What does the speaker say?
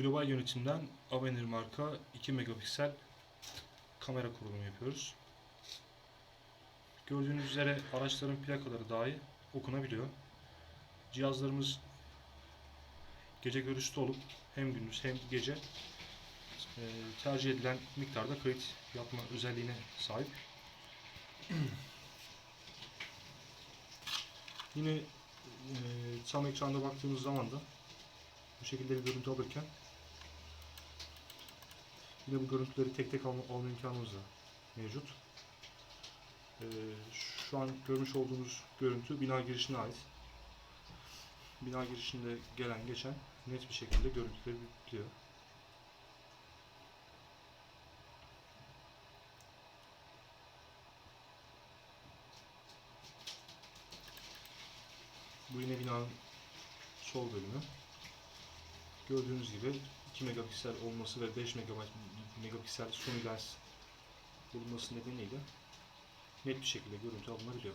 Global yönetimden Avenir marka 2 megapiksel kamera kurulumu yapıyoruz. Gördüğünüz üzere araçların plakaları dahi okunabiliyor. Cihazlarımız gece görüşlü olup hem gündüz hem gece e, tercih edilen miktarda kayıt yapma özelliğine sahip. Yine e, tam ekranda baktığımız zaman da bu şekilde bir görüntü alırken yine bu görüntüleri tek tek alma, alma imkanımız da mevcut. E, şu an görmüş olduğunuz görüntü bina girişine ait. Bina girişinde gelen geçen net bir şekilde görüntüleri yüklüyor. Bu yine binanın sol bölümü. Gördüğünüz gibi 2 megapiksel olması ve 5 megabayt megapiksel Sony lens bulunması nedeniyle net bir şekilde görüntü alınabiliyor.